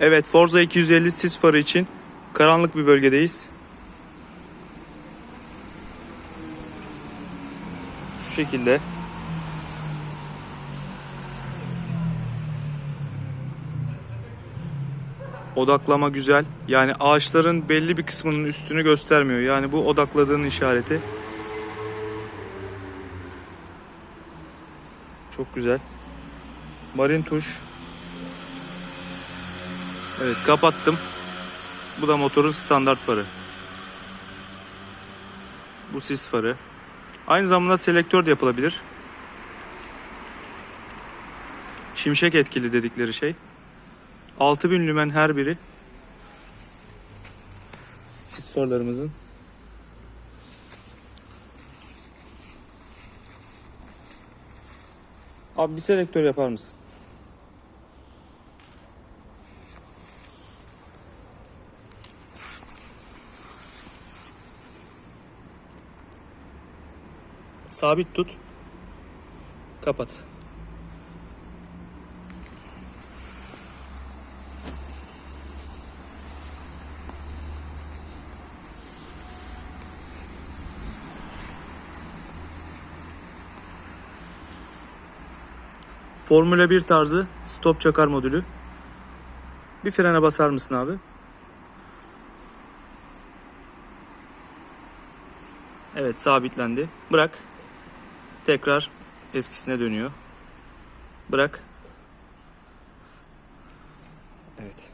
Evet Forza 250 sis farı için karanlık bir bölgedeyiz. Şu şekilde. Odaklama güzel. Yani ağaçların belli bir kısmının üstünü göstermiyor. Yani bu odakladığın işareti. Çok güzel. Marin tuş. Evet kapattım. Bu da motorun standart farı. Bu sis farı. Aynı zamanda selektör de yapılabilir. Şimşek etkili dedikleri şey. 6000 lümen her biri. Sis farlarımızın. Abi bir selektör yapar mısın? Sabit tut. Kapat. Formula 1 tarzı stop çakar modülü. Bir frene basar mısın abi? Evet sabitlendi. Bırak. Tekrar eskisine dönüyor. Bırak. Evet.